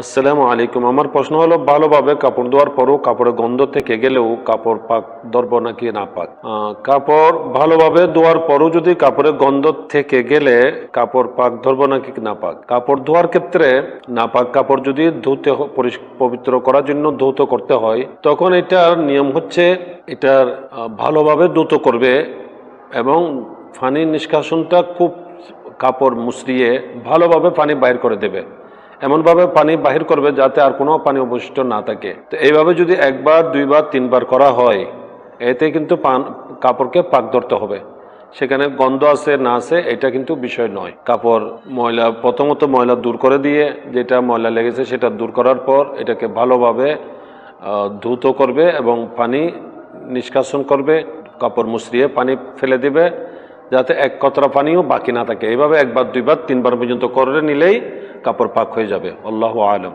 আসসালামু আলাইকুম। আমার প্রশ্ন হলো, ভালোভাবে কাপড় ধোয়ার পরও কাপড়ের গন্ধ থেকে গেলেও কাপড় পাক ধরবো নাকি না পাক? কাপড় ভালোভাবে ধোয়ার পরও যদি কাপড়ের গন্ধ থেকে গেলে কাপড় পাক ধরবো নাকি না পাক? কাপড় ধোয়ার ক্ষেত্রে না পাক কাপড় যদি ধুতে পবিত্র করার জন্য ধৌত করতে হয়, তখন এটার নিয়ম হচ্ছে এটার ভালোভাবে ধৌত করবে এবং পানি নিষ্কাশনটা খুব কাপড় মুসরিয়ে ভালোভাবে পানি বাইর করে দেবে। এমনভাবে পানি বাহির করবে যাতে আর কোনো পানি অবশিষ্ট না থাকে। তো এইভাবে যদি একবার, দুইবার, তিনবার করা হয়, এতে কিন্তু পান, কাপড়কে পাক ধরতে হবে। সেখানে গন্ধ আছে, না আছে, এটা কিন্তু বিষয় নয়। কাপড়, ময়লা, প্রথমত ময়লা দূর করে দিয়ে যেটা ময়লা লেগেছে সেটা দূর করার পর এটাকে ভালোভাবে ধৌত করবে এবং পানি নিষ্কাশন করবে, কাপড় মুসরিয়ে পানি ফেলে দিবে, যাতে এক কতরা পানিও বাকি না থাকে। এইভাবে একবার, দুইবার, তিনবার পর্যন্ত করে নিলেই কাপড় পাক হয়ে যাবে আল্লাহ আলম।